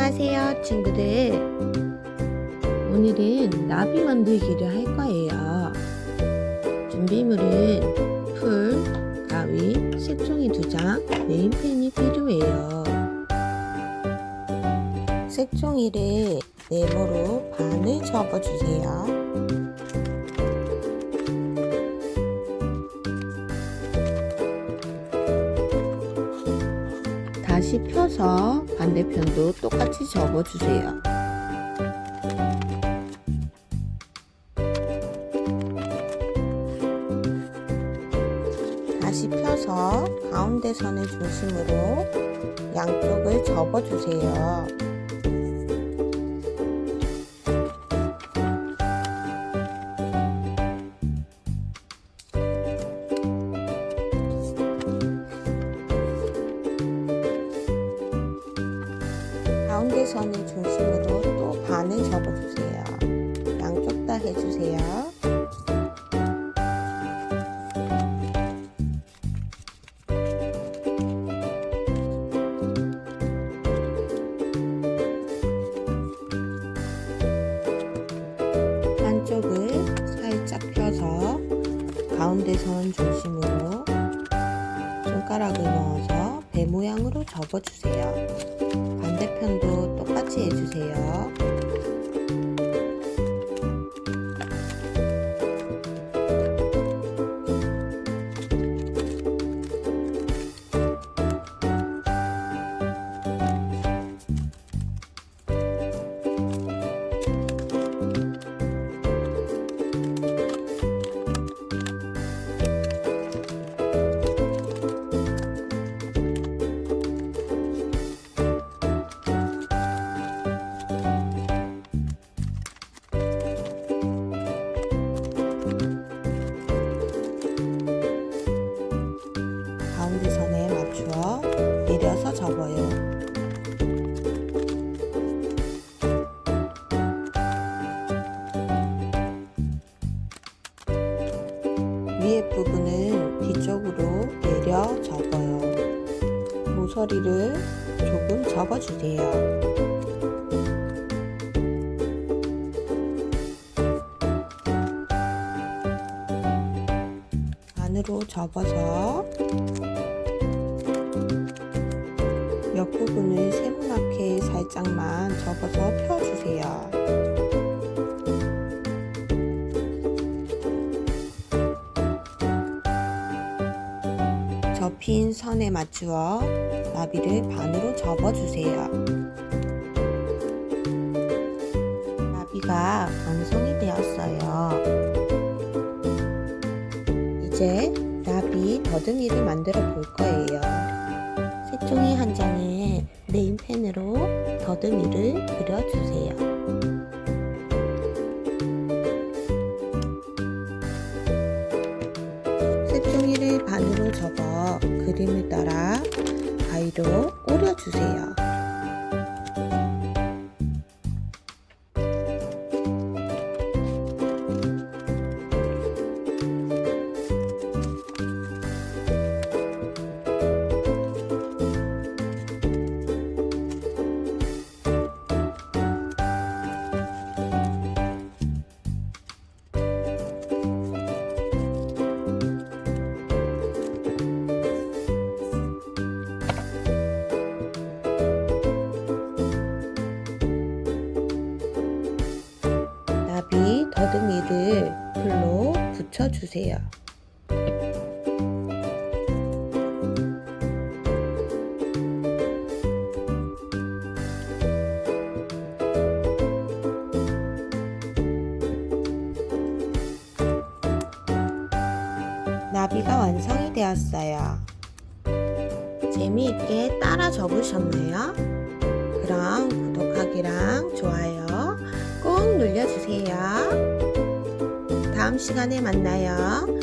안녕하세요 친구들. 오늘은 나비 만들기를 할 거예요. 준비물은 풀, 가위, 색종이 2장, 네임펜이 필요해요. 색종이를 네모로 반을 접어주세요 다시 펴서 반대편도 똑같이 접어주세요. 다시 펴서 가운데 선을 중심으로 양쪽을 접어주세요. 가운데 선을 중심으로 또 반을 접어주세요. 양쪽 다 해주세요. 한쪽을 살짝 펴서 가운데 선 중심으로 손가락을 넣어서 배 모양으로 접어주세요. 반대편도 똑같이 해주세요. 내려서 접어요. 위에 부분은 뒤쪽으로 내려 접어요. 모서리를 조금 접어주세요. 안으로 접어서 옆부분을 세모나게 살짝만 접어서 펴주세요. 접힌 선에 맞추어 나비를 반으로 접어주세요. 나비가 완성이 되었어요. 이제 나비 더듬이를 만들어 볼 거예요. 색종이 한 장에 네임펜으로 더듬이를 그려주세요. 색종이를 반으로 접어 그림을 따라 가위로 오려주세요. 더듬이를 풀로 붙여주세요. 나비가 완성이 되었어요. 재미있게 따라 접으셨나요? 그럼 구독하기랑 좋아요 꼭 눌러주세요. 다음 시간에 만나요.